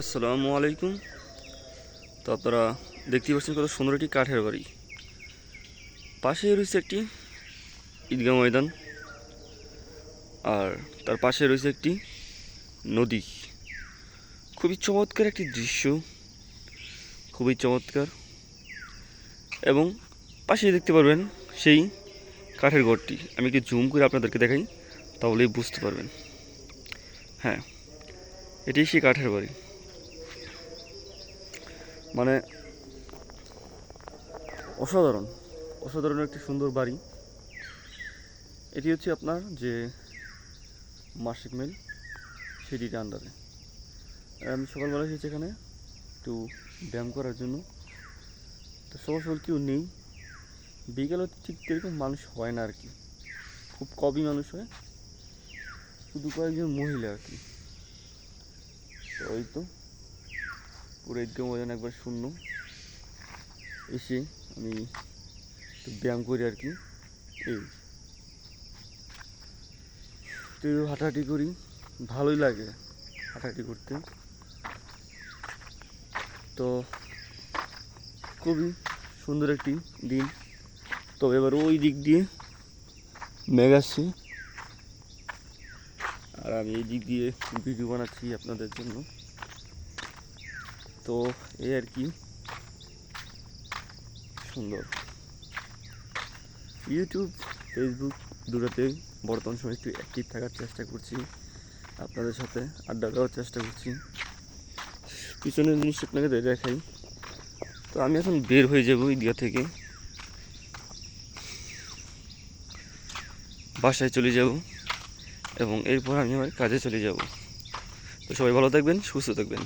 আসসালামু আলাইকুম। তো আপনারা দেখতেই পাচ্ছেন কত সুন্দর একটি কাঠের বাড়ি। পাশে রয়েছে একটি ঈদগাহ ময়দান, আর তার পাশে রয়েছে একটি নদী। খুবই চমৎকার একটি দৃশ্য, খুবই চমৎকার। এবং পাশে দেখতে পারবেন সেই কাঠের ঘরটি। আমি একটু জুম করে আপনাদেরকে দেখাই, তাহলেই বুঝতে পারবেন। হ্যাঁ এটি সেই কাঠের বাড়ি। মানে অসাধারণ অসাধারণ একটি সুন্দর বাড়ি। এটি হচ্ছে আপনার যে মাসিক মেল, সেটির আন্ডারে আমি সকালবেলা এসেছি এখানে একটু ব্যায়াম করার জন্য। তো সকাল সকাল কেউ নেই। বিকেলে ঠিক এরকম মানুষ হয় না আর কি। খুব কমই মানুষ হয়। শুধু কয়েকজন মহিলা আর কি। তো ওই তো। পুরো ঈদগাহ ময়দান একবার শূন্য। এসে আমি একটু ব্যায়াম করি আর কি। এই। তো হাঁটাহাঁটি করি, ভালোই লাগে হাঁটাহাঁটি করতে। তো খুবই সুন্দর একটি দিন। তবে এবার ওই দিক দিয়ে মেঘ আসছে। আর আমি এই দিক দিয়ে ভিডিও বানাচ্ছি আপনাদের জন্য। তো এই আর কি। সুন্দর। ইউটিউব ফেসবুক দুটোতেই বর্তমান সময় একটু অ্যাক্টিভ থাকার চেষ্টা করছি। আপনাদের সাথে আড্ডা দেওয়ার চেষ্টা করছি। পিছনের জিনিস আপনাকে দেখাই। তো আমি এখন বের হয়ে যাব ঈদগাহ থেকে। বাসায় চলে যাব এবং এরপর আমি আমার কাজে চলে যাব। তো সবাই ভালো থাকবেন, সুস্থ থাকবেন।